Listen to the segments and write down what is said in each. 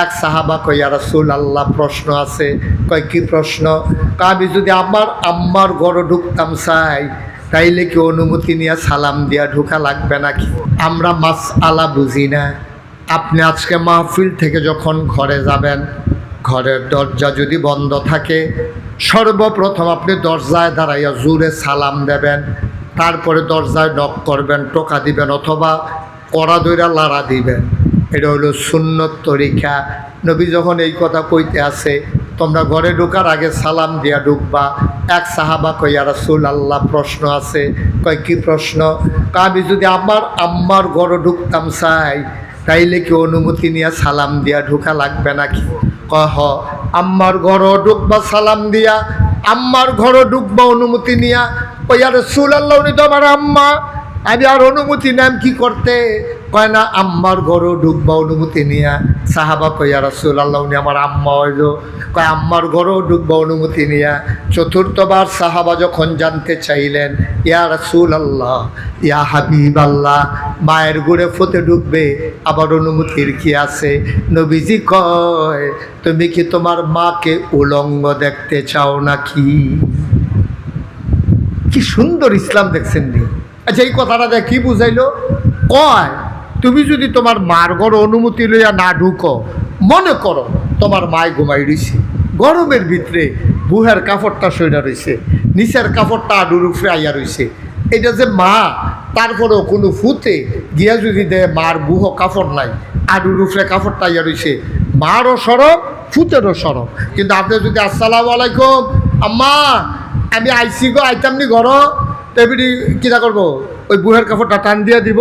এক সাহাবা কইয়া রাসুল আল্লাহ প্রশ্ন আছে। কয়, কি প্রশ্ন? আমি যদি আমার আম্মার ঘর ঢুকতাম চাই, তাইলে কি অনুমতি নিয়ে সালাম দিয়া ঢুকা লাগবে নাকি? আমরা মাস আলা বুঝি না। আপনি আজকে মাহফিল থেকে যখন ঘরে যাবেন, ঘরের দরজা যদি বন্ধ থাকে, সর্বপ্রথম আপনি দরজায় দাঁড়াইয়া জোরে সালাম দেবেন, তারপরে দরজায় নক করবেন, টোকা দিবেন অথবা কড়া দইরা লাড়া দিবেন। এটা হলো সুন্নত তরিকা। নবী যখন এই কথা কইতে আছে তোমরা ঘরে ঢোকার আগে সালাম দিয়া ঢুকবা। এক সাহাবা কইয়া রাসুল আল্লাহ প্রশ্ন আছে। কয়, কি প্রশ্ন? আমি যদি আমার আম্মার ঘরে ঢুকতাম চাই, তাইলে কি অনুমতি নিয়ে সালাম দিয়া ঢোকা লাগবে নাকি? কহ আম্মার ঘরও ঢুকবা, সালাম দিয়া। আম্মার ঘরও ঢুকবা, অনুমতি নিয়া? ওই আর সুল আল্লাহ উনি তো আমার আম্মা। আমি আর অনুমতি নাম কি করতে? কয় না, আম্মার ঘরও ঢুকবা অনুমতি নিয়া। সাহাবা কইয়া রাসুল আল্লাহ উনি আমার আম্মা হইল। কয়, আম্মার ঘরও ঢুকবা অনুমতি নিয়া। চতুর্থবার সাহাবা যখন জানতে চাইলেন, ইয়া রাসুল আল্লাহ ইয়া হাবিব আল্লাহ মায়ের ঘুরে ফতে ঢুকবে, আবার অনুমতির কি আছে? নবীজি কয়, তুমি কি তোমার মাকে উলঙ্গ দেখতে চাও নাকি? কি সুন্দর ইসলাম দেখছেন নি। আচ্ছা এই কথাটা দেখ কি বুঝাইলো? কয় তুমি যদি তোমার মার ঘর অনুমতি লইয়া না ঢুকো, মনে করো তোমার মায় ঘুমাই রইছে। গরমের ভিতরে বুহের কাপড়টা সইরা রইছে, নিচের কাপড়টা আডুর উপরে আইয়া রইছে। এটা যে মা, তারপরেও কোনো ফুতে গিয়া যদি দেয় মার বুহ কাপড় নাই আডুর উপরে কাপড়টা আইয়া রইছে, মারও সরব, ফুতেরও সরব। কিন্তু আপনি যদি আসসালামু আলাইকুম, আম্মা, আমি আইসি গো আইতামনি ঘর এবিডি কিনা করব? ওই বুহের কাপড়টা টান দিয়া দিব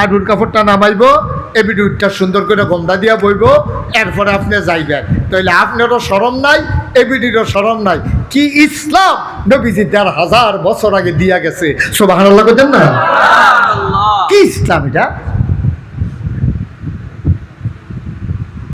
আর আডুর কাপড়টা নামাইব এবি উঠটা সুন্দর করে গন্ধা দিয়া বইব এরপরে আপনি যাইবেন। তাইলে আপনারও সরম নাই এবিডিরও সরম নাই। কি ইসলাম? নবীজি দেড় হাজার বছর আগে দিয়া গেছে। সোবাহ করতেন না? কি ইসলাম এটা?